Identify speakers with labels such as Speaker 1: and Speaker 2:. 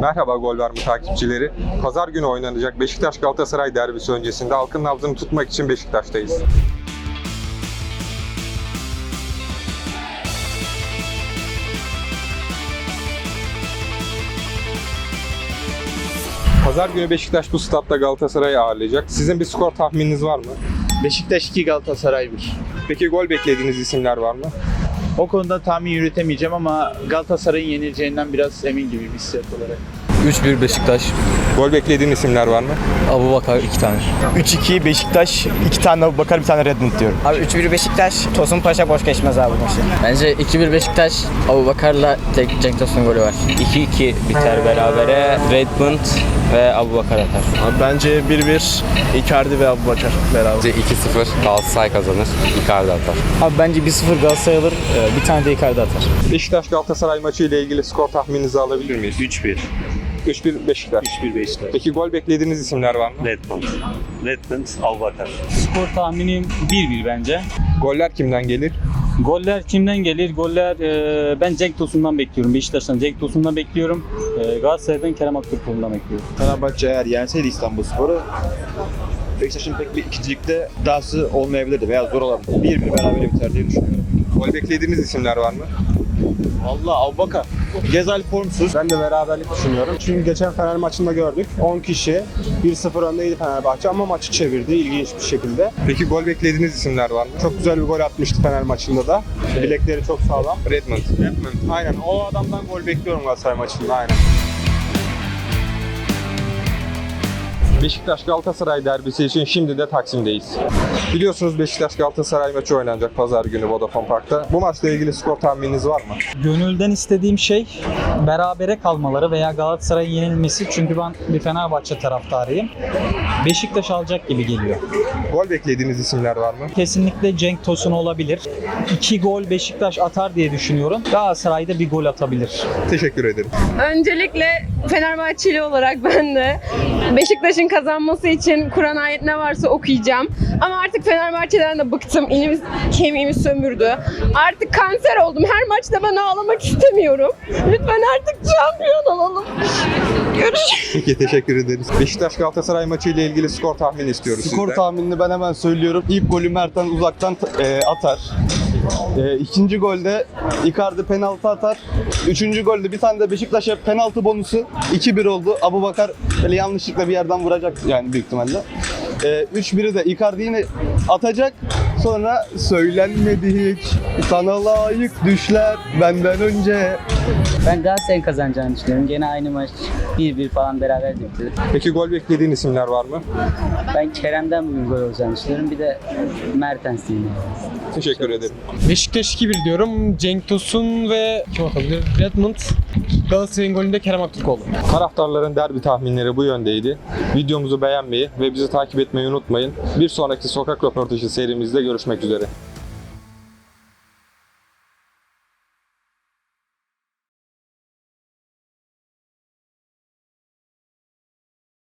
Speaker 1: Merhaba Gol Var mı takipçileri. Pazar günü oynanacak Beşiktaş Galatasaray derbisi öncesinde halkın nabzını tutmak için Beşiktaş'tayız. Pazar günü Beşiktaş bu statta Galatasaray'ı ağırlayacak. Sizin bir skor tahmininiz var mı?
Speaker 2: Beşiktaş 2 Galatasaray 1.
Speaker 1: Peki gol beklediğiniz isimler var mı?
Speaker 2: O konuda tahmin yürütemeyeceğim ama Galatasaray'ın yenileceğinden biraz emin gibi bir hissiyat olarak.
Speaker 3: 3-1 Beşiktaş.
Speaker 1: Gol beklediğin isimler var mı?
Speaker 3: Abu Bakar 2 tane.
Speaker 4: 3-2 Beşiktaş, 2 tane Bakar, bir tane Redmond diyorum.
Speaker 5: Abi 3-1 Beşiktaş, Tosun Paşa boş geçmez abi bu maçı.
Speaker 3: Bence 2-1 Beşiktaş. Abu Bakar'la tek Cenk Tosun golü var.
Speaker 6: 2-2 biter berabere. Redmond ve Abu Bakar atar.
Speaker 4: Bence 1-1 Icardi ve Abubakar beraber.
Speaker 7: Bence 2-0 Galatasaray kazanır. Icardi atar.
Speaker 5: Abi bence 1-0 Galatasaray alır, bir tane de Icardi atar.
Speaker 1: Beşiktaş Galatasaray maçı ile ilgili skor tahmininizi alabilir miyiz?
Speaker 8: 3-1.
Speaker 1: 3-1 Beşiktaş.
Speaker 8: 3-1 Beşiktaş.
Speaker 1: Peki gol beklediğiniz isimler var mı?
Speaker 8: Redmond. Redmond, Avbakar.
Speaker 9: Skor tahminim 1-1 bence.
Speaker 1: Goller kimden gelir?
Speaker 9: Goller kimden gelir? Goller e, ben Cenk Tosun'dan bekliyorum. Beşiktaş'tan Cenk Tosun'dan bekliyorum. E, Galatasaray'dan Kerem Aktürkoğlu'ndan bekliyorum.
Speaker 4: Fenerbahçe eğer yenseydi İstanbulspor'u Beşiktaş'ın pek bir ikincilikte iddiası olmayabilirdi veya zor olabilirdi. 1-1 beraber biter diye düşünüyorum.
Speaker 1: Gol beklediğiniz isimler var mı?
Speaker 4: Valla Abubakar. Gezal formsuz.
Speaker 10: Ben de beraberlik düşünüyorum. Çünkü geçen Fener maçında gördük. 10 kişi 1-0 öndeydi Fenerbahçe ama maçı çevirdi ilginç bir şekilde.
Speaker 1: Peki gol beklediğiniz isimler var mı?
Speaker 10: Çok güzel bir gol atmıştı Fener maçında da. Bilekleri çok sağlam.
Speaker 1: Redmond.
Speaker 10: Redmond. Aynen. O adamdan gol bekliyorum Galatasaray maçında. Aynen.
Speaker 1: Beşiktaş Galatasaray derbisi için şimdi de Taksim'deyiz. Biliyorsunuz Beşiktaş Galatasaray maçı oynanacak pazar günü Vodafone Park'ta. Bu maçla ilgili skor tahmininiz var mı?
Speaker 9: Gönülden istediğim şey berabere kalmaları veya Galatasaray'ın yenilmesi. Çünkü ben bir Fenerbahçe taraftarıyım. Beşiktaş alacak gibi geliyor.
Speaker 1: Gol beklediğiniz isimler var mı?
Speaker 9: Kesinlikle Cenk Tosun olabilir. İki gol Beşiktaş atar diye düşünüyorum. Galatasaray'da bir gol atabilir.
Speaker 1: Teşekkür ederim.
Speaker 11: Öncelikle Fenerbahçeli olarak ben de Beşiktaş'ın kazanması için Kur'an ayet ne varsa okuyacağım. Ama artık Fenerbahçe'den de bıktım. İlimiz, kemiğimi sömürdü. Artık kanser oldum. Her maçta ben ağlamak istemiyorum. Lütfen artık şampiyon olalım. Görüşürüz.
Speaker 1: Peki teşekkür ederiz. Beşiktaş Galatasaray maçı ile ilgili skor tahmini istiyoruz
Speaker 4: Skor
Speaker 1: sizden.
Speaker 4: tahminini ben hemen söylüyorum. İlk golü Mert'ten uzaktan e, atar. E, ikinci golde Icardi penaltı atar. Üçüncü golde bir tane de Beşiktaş'a penaltı bonusu. 2-1 oldu. Abubakar böyle yanlışlıkla bir yerden vuracak yani büyük ihtimalle. E, 3-1'i de Icardi yine atacak. Sonra söylenmedi hiç. Sana layık düşler benden önce.
Speaker 5: Ben Galatasaray'ın kazanacağını düşünüyorum. Gene aynı maç 1-1 falan beraber bitti.
Speaker 1: Peki gol beklediğin isimler var mı?
Speaker 5: Ben Kerem'den bugün gol olacağını düşünüyorum. Bir de Mertens diyeyim.
Speaker 1: Teşekkür ederim.
Speaker 12: Beşiktaş 2-1 diyorum. Cenk Tosun ve kim atabilir? Redmond. Galatasaray'ın golünde Kerem Aktürkoğlu.
Speaker 1: Taraftarların derbi tahminleri bu yöndeydi. Videomuzu beğenmeyi ve bizi takip etmeyi unutmayın. Bir sonraki sokak röportajı serimizde görüşmek üzere.